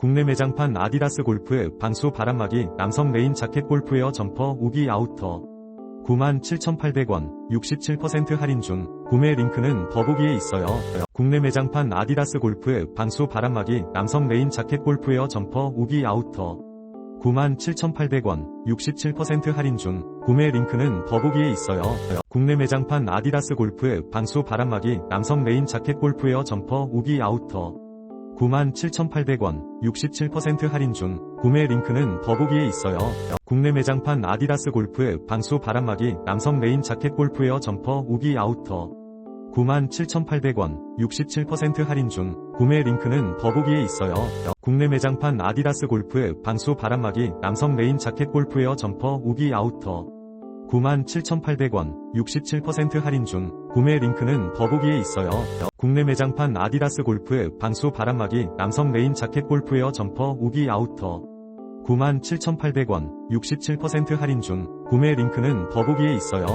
국내 매장판 아디다스 골프 방수 바람막이 남성 레인 자켓 골프웨어 점퍼 우기 아우터 97,800원 67% 할인 중 구매 링크는 더보기에 있어요. 국내 매장판 아디다스 골프 방수 바람막이 남성 레인 자켓 골프웨어 점퍼 우기 아우터 97,800원 67% 할인 중 구매 링크는 더보기에 있어요. 국내 매장판 아디다스 골프 방수 바람막이 남성 레인 자켓 골프웨어 점퍼 우기 아우터 97,800원 67% 할인 중 구매 링크는 더보기에 있어요. 국내 매장판 아디다스 골프 방수 바람막이 남성 레인 자켓 골프웨어 점퍼 우기 아우터 97,800원 67% 할인 중 구매 링크는 더보기에 있어요. 국내 매장판 아디다스 골프 방수 바람막이 남성 레인 자켓 골프웨어 점퍼 우기 아우터 97,800원 67% 할인 중 구매 링크는 더보기에 있어요. 국내 매장판 아디다스 골프 방수 바람막이 남성 레인 자켓 골프웨어 점퍼 우기 아우터 97,800원 67% 할인 중 구매 링크는 더보기에 있어요.